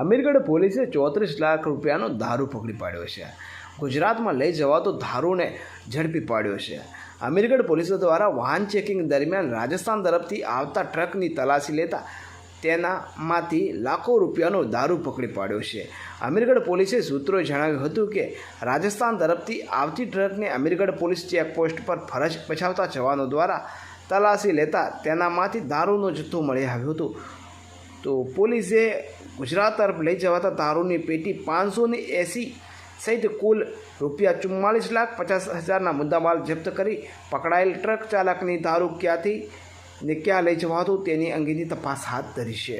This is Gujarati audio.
અમીરગઢ પોલીસે ચોત્રીસ લાખ રૂપિયાનો દારૂ પકડી પાડ્યો છે. ગુજરાતમાં લઈ જવાતો દારૂને ઝડપી પાડ્યો છે. અમીરગઢ પોલીસ દ્વારા વાહન ચેકિંગ દરમિયાન રાજસ્થાન તરફથી આવતા ટ્રકની તલાશી લેતા તેનામાંથી લાખો રૂપિયાનો દારૂ પકડી પાડ્યો છે. અમીરગઢ પોલીસે સૂત્રોએ જણાવ્યું હતું કે, રાજસ્થાન તરફથી આવતી ટ્રકને અમીરગઢ પોલીસ ચેકપોસ્ટ પર ફરજ બજાવતા જવાનો દ્વારા તલાશી લેતા તેનામાંથી દારૂનો જથ્થો મળી આવ્યો હતો. તો પોલીસે ગુજરાત તરફ લઈ જવાતા દારૂની પેટી પાંચસો ને એંસી સહિત કુલ રૂપિયા ચુમ્માલીસ લાખ પચાસ હજારના મુદ્દામાલ જપ્ત કરી પકડાયેલ ટ્રક ચાલકની દારૂ ક્યાંથી ને ક્યાં લઈ જવાતું તેની અંગેની તપાસ હાથ ધરી છે.